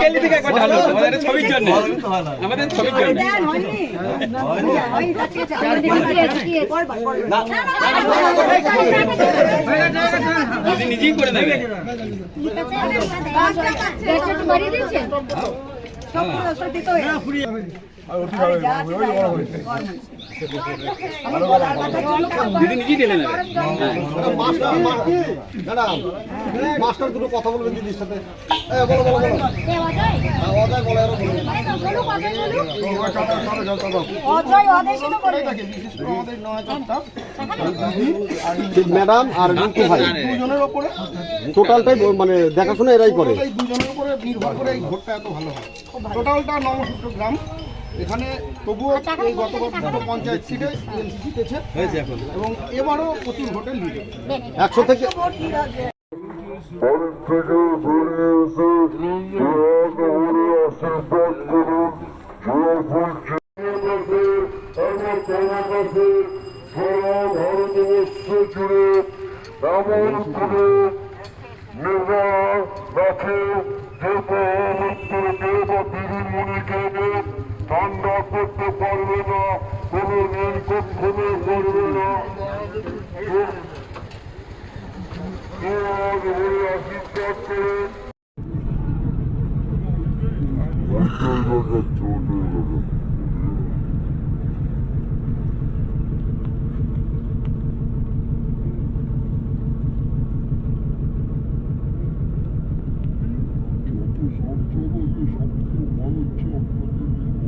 কেলি থেকে একবার ঢালো আমাদের ছবির জন্য আমাদের ছবির জন্য আপনি নিজেই করে দেবে দিদি নিজেই ঢেলে নেবে। মাস্টার ম্যাডাম দুটো কথা বলবেন দিদির সাথে বলো বলো ম্যাডাম আর রিঙ্কু ভাই। দুজনের ওপরে টোটালটাই মানে দেখাশোনা এরাই করে। দুজনের উপরে নির্ভর করে এই ভোটটা এত ভালো হয়। টোটালটা নবসূত্র গ্রাম। এখানে তবুও এই গত বছর পঞ্চায়েত সিটে জিতেছে এবং এবারও প্রচুর ভোটে লিড একশো থেকে সারা ভারতবর্ষ জুড়ে এমন নেতা রাখে যে প্রধানমন্ত্রীকে বা দিদিমণিকে ঠান্ডা করতে পারবে না, কোনো কখনো করবে না। আশীর্বাদ করে। যত সঞ্চয় সব ভালো হচ্ছে আপনাদের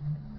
うん。